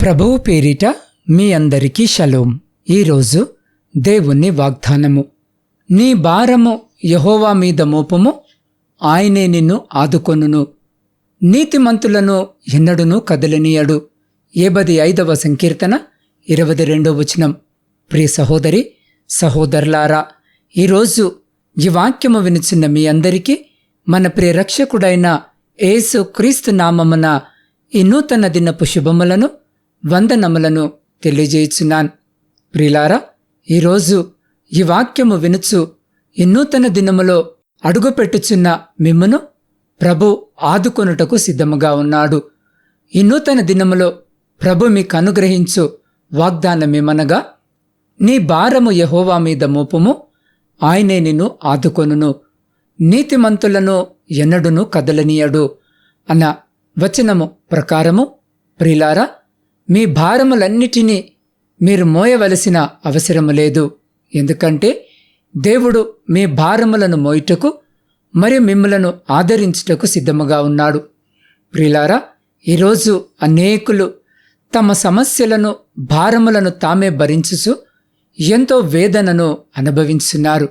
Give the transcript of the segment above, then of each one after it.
ప్రభువు పేరిట మీ అందరికీ షలోం. ఈరోజు దేవుని వాగ్దానము. నీ భారము యహోవా మీద మోపము ఆయనే నిన్ను ఆదుకొనును. నీతిమంతులను ఎన్నడును కదలనీయడు. ఏబది ఐదవ సంకీర్తన ఇరవై రెండో వచనం. ప్రియ సహోదరి సహోదరులారా ఈరోజు ఈ వాక్యము వినుచున్న మీ అందరికీ మన ప్రియ రక్షకుడైన యేసు క్రీస్తు నామమున ఈ నూతన దినపు శుభములను వందనములను తెలియజేయుచున్నాను. ప్రిలారా ఈరోజు ఈ వాక్యము వినుచు ఇన్నూతన దినములో అడుగుపెట్టుచున్న మిమ్మును ప్రభు ఆదుకొనుటకు సిద్ధముగా ఉన్నాడు. ఈ నూతన దినములో ప్రభు మీకు అనుగ్రహించు వాగ్దానమేమనగా నీ భారము యహోవా మీద మోపుము ఆయనే నిన్ను ఆదుకొనును. నీతిమంతులను ఎన్నడును కదలనీయడు అన్న వచనము ప్రకారము. ప్రిలారా మీ భారములన్నిటినీ మీరు మోయవలసిన అవసరము లేదు. ఎందుకంటే దేవుడు మీ భారములను మోయుటకు మరియు మిమ్మలను ఆదరించుటకు సిద్ధముగా ఉన్నాడు. ప్రిలారా ఈరోజు అనేకులు తమ సమస్యలను భారములను తామే భరించుచు ఎంతో వేదనను అనుభవించున్నారు.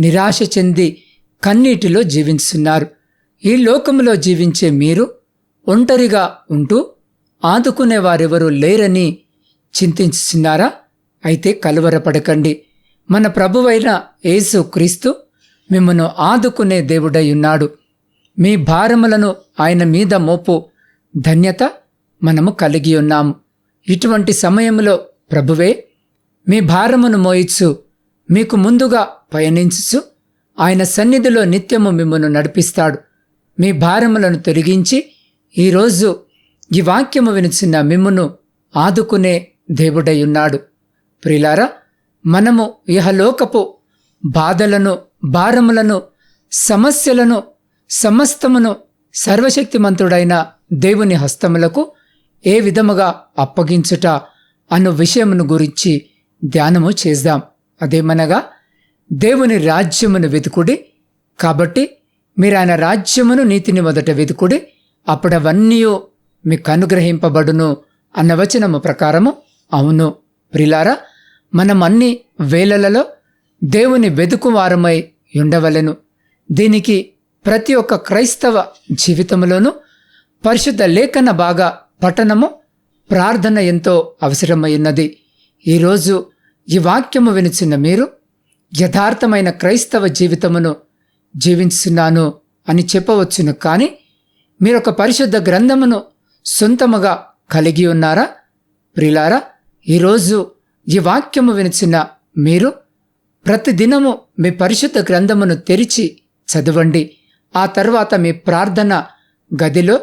నిరాశ చెంది కన్నీటిలో జీవించున్నారు. ఈ లోకములో జీవించే మీరు ఒంటరిగా ఉంటూ ఆదుకునేవారెవరూ లేరని చింతించుచున్నారా అయితే కలువరపడకండి. మన ప్రభువైన యేసు క్రీస్తు మిమ్మను ఆదుకునే దేవుడై ఉన్నాడు మీ భారములను ఆయన మీద మోపు ధన్యత మనము కలిగి ఉన్నాము. ఇటువంటి సమయంలో ప్రభువే మీ భారమును మోయిచ్చు మీకు ముందుగా పయనించుచు ఆయన సన్నిధిలో నిత్యము మిమ్మను నడిపిస్తాడు. మీ భారములను తొలగించి ఈరోజు ఈ వాక్యము వినిచిన మిమ్మును ఆదుకునే దేవుడై ప్రిలారా మనము ఇహలోకపు బాధలను భారములను సమస్యలను సమస్తమును సర్వశక్తిమంతుడైన దేవుని హస్తములకు ఏ విధముగా అప్పగించుట అను విషయమును గురించి ధ్యానము చేద్దాం. అదేమనగా దేవుని రాజ్యమును వెతుకుడి కాబట్టి మీరు ఆయన రాజ్యమును నీతిని మొదట వెతుకుడి అప్పుడవన్నీ మీకు అనుగ్రహింపబడును అన్న వచనము ప్రకారము అవును. ప్రిలారా మనం అన్ని వేళలలో దేవుని వెతుకువారమై ఉండవలెను. దీనికి ప్రతి ఒక్క క్రైస్తవ జీవితంలోనూ పరిశుద్ధ లేఖన బాగా పఠనము ప్రార్థన ఎంతో అవసరమైనది ఈరోజు ఈ వాక్యము వినిచిన మీరు యథార్థమైన క్రైస్తవ జీవితమును జీవించున్నాను అని చెప్పవచ్చును. కానీ మీరొక పరిశుద్ధ గ్రంథమును సొంతముగా కలిగి ఉన్నారా? ప్రిలారా ఈరోజు ఈ వాక్యము వినిచిన మీరు ప్రతిదినము మీ పరిశుద్ధ గ్రంథమును తెరిచి చదవండి. ఆ తర్వాత మీ ప్రార్థన గదిలో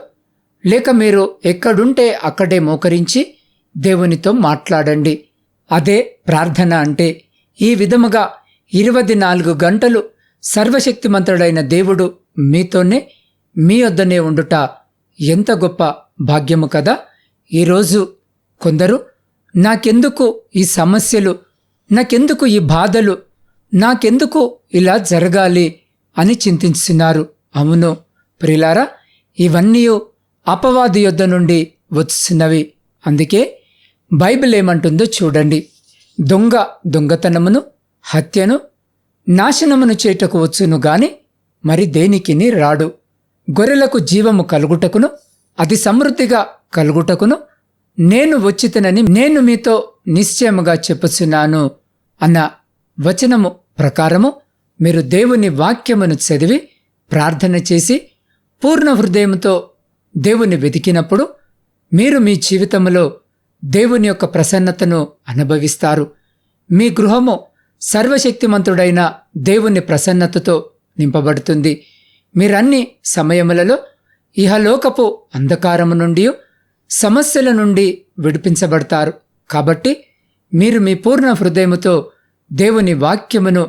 లేక మీరు ఎక్కడుంటే అక్కడే మోకరించి దేవునితో మాట్లాడండి. అదే ప్రార్థన అంటే ఈ విధముగా ఇరవై నాలుగు గంటలు సర్వశక్తిమంతుడైన దేవుడు మీతోనే మీ వద్దనే ఉండుట ఎంత గొప్ప భాగ్యము కదా? ఈరోజు కొందరు నాకెందుకు ఈ సమస్యలు? నాకెందుకు ఈ బాధలు? నాకెందుకు ఇలా జరగాలి? అని చింతిస్తున్నారు అవును ప్రిలారా ఇవన్నీ అపవాది యొద్ద నుండి వచ్చినవి. అందుకే బైబిల్ ఏమంటుందో చూడండి. దొంగ దొంగతనమును హత్యను నాశనమును చేటకు వచ్చును గాని మరి దేనికిని రాడు? గొర్రెలకు జీవము కలుగుటకును అది సమృద్ధిగా కలుగుటకును నేను వచ్చితనని నేను మీతో నిశ్చయముగా చెప్పుచున్నాను అన్న వచనము ప్రకారము మీరు దేవుని వాక్యమును చదివి ప్రార్థన చేసి పూర్ణ హృదయంతో దేవుని వెతికినప్పుడు మీరు మీ జీవితంలో దేవుని యొక్క ప్రసన్నతను అనుభవిస్తారు. మీ గృహము సర్వశక్తిమంతుడైన దేవుని ప్రసన్నతతో నింపబడుతుంది. మీరన్ని సమయములలో ఇహలోకపు అంధకారము నుండి సమస్యల నుండి విడిపించబడతారు. కాబట్టి మీరు మీ పూర్ణ హృదయముతో దేవుని వాక్యమును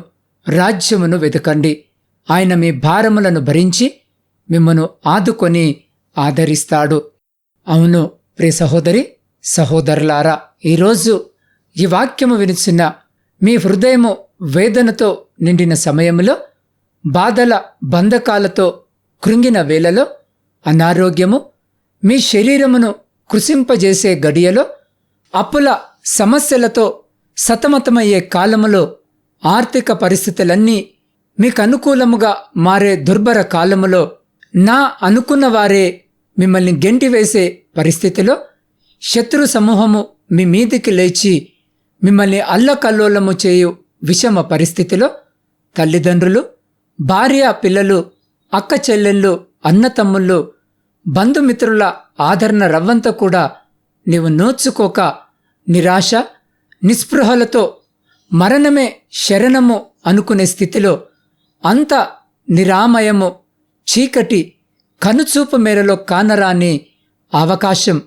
రాజ్యమును వెతకండి ఆయన మీ భారములను భరించి మిమ్మను ఆదుకొని ఆదరిస్తాడు. అవును ప్రియ సహోదరి సహోదరులారా ఈరోజు ఈ వాక్యము వినిచిన మీ హృదయము వేదనతో నిండిన సమయంలో బాధల బంధకాలతో కృంగిన వేళలో అనారోగ్యము మీ శరీరమును కృషింపజేసే గడియలో అప్పుల సమస్యలతో సతమతమయ్యే కాలములో ఆర్థిక పరిస్థితులన్నీ మీకు అనుకూలముగా మారే దుర్భర కాలములో నా అనుకున్న వారే మిమ్మల్ని గెంటివేసే పరిస్థితిలో శత్రు సమూహము మీ మీదికి లేచి మిమ్మల్ని అల్లకల్లోలము చేయు విషమ పరిస్థితిలో తల్లిదండ్రులు భార్య పిల్లలు అక్క చెల్లెళ్ళు అన్నతమ్ముళ్ళు బంధుమిత్రుల ఆదరణ రవ్వంత కూడా నీవు నోచుకోక నిరాశ నిస్పృహలతో మరణమే శరణము అనుకునే స్థితిలో అంత నిరామయము చీకటి కనుచూపు మేరలో కానరాని అవకాశం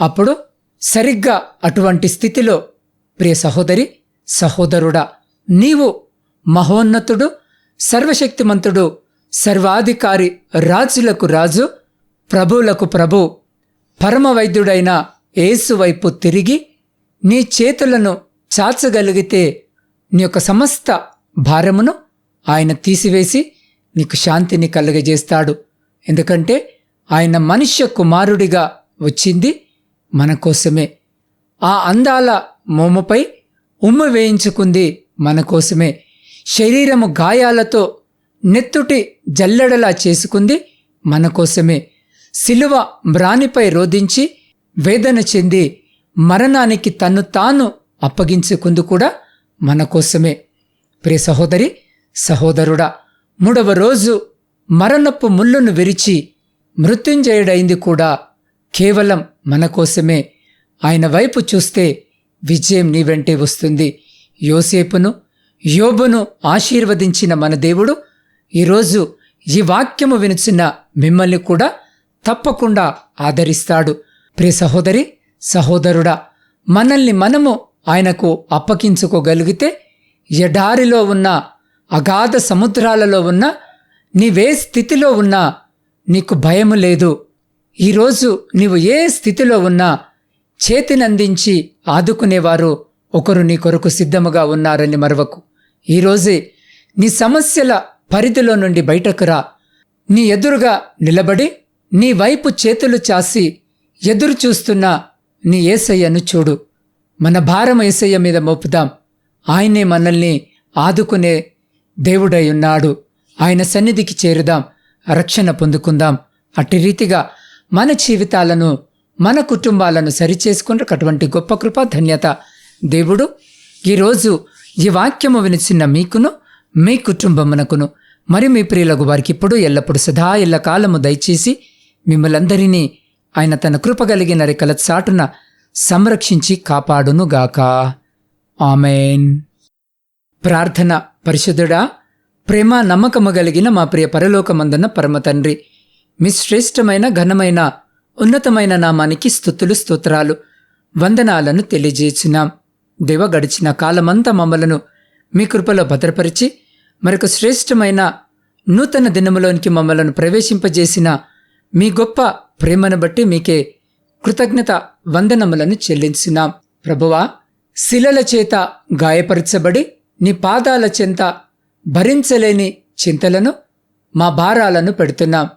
అప్పుడు సరిగ్గా అటువంటి స్థితిలో ప్రియ సహోదరి సహోదరుడా నీవు మహోన్నతుడు సర్వశక్తిమంతుడు సర్వాధికారి రాజులకు రాజు ప్రభువులకు ప్రభు. పరమవైద్యుడైన ఏసువైపు వైపు తిరిగి నీ చేతులను చాచగలిగితే నీ యొక్క సమస్త భారమును ఆయన తీసివేసి నీకు శాంతిని కలుగజేస్తాడు. ఎందుకంటే ఆయన మనుష్య కుమారుడిగా వచ్చింది మన కోసమే. ఆ అందాల మోముపై ఉమ్ము వేయించుకుంది మన కోసమే. శరీరము గాయాలతో నెత్తుటి జల్లెడలా చేసుకుంది మన కోసమే సిలువ మ్రానిపై రోధించి వేదన చెంది మరణానికి తన్ను తాను అప్పగించుకుంది కూడా మన కోసమే ప్రియ సహోదరి సహోదరుడా మూడవ రోజు మరణపు ముళ్ళును విరిచి మృత్యుంజయుడైంది కూడా కేవలం మన కోసమే ఆయన వైపు చూస్తే విజయం నీ వెంటే వస్తుంది. యోసేపును యోబును ఆశీర్వదించిన మన దేవుడు ఈరోజు ఈ వాక్యము వినుచున్న మిమ్మల్ని కూడా తప్పకుండా ఆదరిస్తాడు. ప్రియ సహోదరి సహోదరుడా మనల్ని మనము ఆయనకు అప్పగించుకోగలిగితే ఎడారిలో ఉన్న అగాధ సముద్రాలలో ఉన్న నీవే స్థితిలో ఉన్నా నీకు భయము లేదు. ఈరోజు నీవు ఏ స్థితిలో ఉన్నా చేతినందించి ఆదుకునేవారు ఒకరు నీ కొరకు సిద్ధముగా ఉన్నారని మరవకు. ఈరోజే నీ సమస్యల పరిధిలో నుండి బయటకు రా. నీ ఎదురుగా నిలబడి నీ వైపు చేతులు చాసి ఎదురు చూస్తున్న నీ ఏసయ్యను చూడు. మన భారం ఏసయ్య మీద మోపుదాం. ఆయనే మనల్ని ఆదుకునే దేవుడై ఉన్నాడు. ఆయన సన్నిధికి చేరుదాం. రక్షణ పొందుకుందాం. అట్టి రీతిగా మన జీవితాలను మన కుటుంబాలను సరిచేసుకున్న అటువంటి గొప్ప కృప ధన్యత దేవుడు. ఈరోజు ఈ వాక్యము వినిచిన మీకును మీ కుటుంబమునకును. మరి మీ ప్రియులకు వారికి ఇప్పుడు ఎల్లప్పుడు సదా ఎల్ల కాలము దయచేసి మిమ్మలందరినీ ఆయన తన కృప కలిగిన రెక్కల చాటున సంరక్షించి కాపాడునుగాక. ఆమెన్. ప్రార్థన పరిశుద్ధుడా ప్రేమ నమ్మకము కలిగిన మా ప్రియ పరలోకమందున్న పరమ తండ్రి మీ శ్రేష్టమైన ఘనమైన ఉన్నతమైన నామానికి స్థుతులు స్తోత్రాలు వందనాలను తెలియజేసినాం దేవ గడిచిన కాలమంతా మమ్మలను మీ కృపలో భద్రపరిచి మరొక శ్రేష్టమైన నూతన దినములోనికి మమ్మలను ప్రవేశింపజేసిన మీ గొప్ప ప్రేమను బట్టి మీకే కృతజ్ఞత వందనములను చెల్లించున్నాం ప్రభువా శిలల చేత గాయపరచబడి నీ పాదాల చెంత భరించలేని చింతలను మా భారాలను పెడుతున్నాం.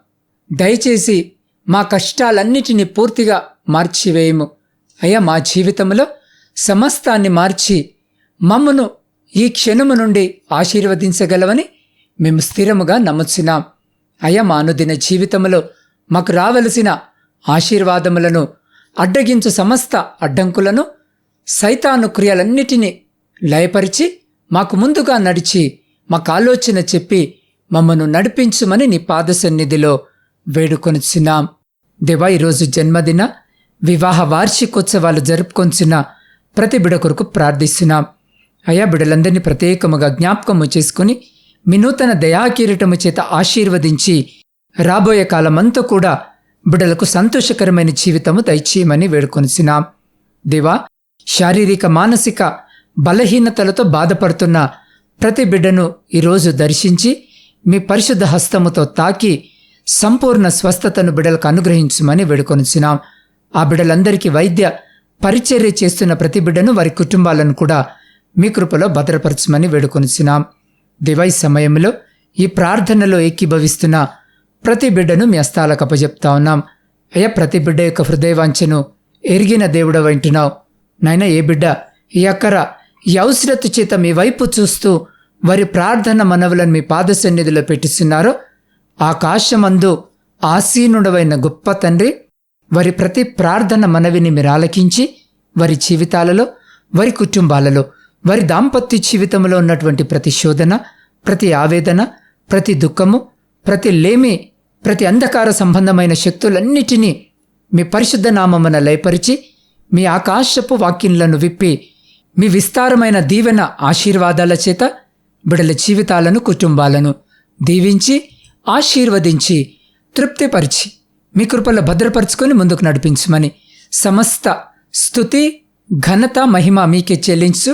దయచేసి మా కష్టాలన్నిటినీ పూర్తిగా మార్చివేయము. అయ్యా మా జీవితంలో సమస్తాన్ని మార్చి మమ్మను ఈ క్షణము నుండి ఆశీర్వదించగలవని మేము స్థిరముగా నమ్ముచున్నాం. అయ్యా మానుదిన జీవితంలో మాకు రావలసిన ఆశీర్వాదములను అడ్డగించు సమస్త అడ్డంకులను సైతాను క్రియలన్నిటినీ లయపరిచి మాకు ముందుగా నడిచి మాకు ఆలోచన చెప్పి మమ్మను నడిపించుమని నీ పాద సన్నిధిలో వేడుకొనిచున్నాం. దేవా ఈరోజు జన్మదిన వివాహ వార్షికోత్సవాలు జరుపుకొంచిన ప్రతి బిడ కొరకు ప్రార్థిస్తున్నాం. అయా బిడలందరినీ ప్రత్యేకముగా జ్ఞాపకము చేసుకుని మీ నూతన దయాకిరీటము చేత ఆశీర్వదించి రాబోయే కాలమంతా కూడా బిడలకు సంతోషకరమైన జీవితము దయచేయమని వేడుకొనిసినాం దేవా శారీరక మానసిక బలహీనతలతో బాధపడుతున్న ప్రతి బిడ్డను ఈరోజు దర్శించి మీ పరిశుద్ధ హస్తముతో తాకి సంపూర్ణ స్వస్థతను బిడలకు అనుగ్రహించమని వేడుకొనిచ్చినాం ఆ బిడ్డలందరికీ వైద్య పరిచర్య చేస్తున్న ప్రతి బిడ్డను వారి కుటుంబాలను కూడా మీ కృపలో భద్రపరచమని వేడుకొనిచ్చినాం దివై సమయంలో ఈ ప్రార్థనలో ఏకీభవిస్తున్న ప్రతి బిడ్డను మీ అస్తాలకు అప్పజెప్తా ఉన్నాం. అయ్యా ప్రతి బిడ్డ యొక్క హృదయవాంఛను ఎరిగిన దేవుడ వింటున్నావు నాయన ఏ బిడ్డ ఈ అక్కర ఈ అవసరత చేత మీ వైపు చూస్తూ వారి ప్రార్థన మనవులను మీ పాద సన్నిధిలో పెట్టిస్తున్నారో ఆకాశమందు ఆసీనుడవైన గొప్ప తండ్రి వారి ప్రతి ప్రార్థన మనవిని మీరు ఆలకించి వారి జీవితాలలో వారి కుటుంబాలలో వారి దాంపత్య జీవితంలో ఉన్నటువంటి ప్రతి శోధన ప్రతి ఆవేదన ప్రతి దుఃఖము ప్రతి లేమి ప్రతి అంధకార సంబంధమైన శక్తులన్నిటినీ మీ పరిశుద్ధ నామమున లయపరిచి మీ ఆకాశపు వాక్యంలను విప్పి మీ విస్తారమైన దీవెన ఆశీర్వాదాల చేత బిడల జీవితాలను కుటుంబాలను దీవించి ఆశీర్వదించి తృప్తిపరిచి మీ కృపలో భద్రపరుచుకొని ముందుకు నడిపించమని సమస్త స్థుతి ఘనత మహిమ మీకే చెల్లించు.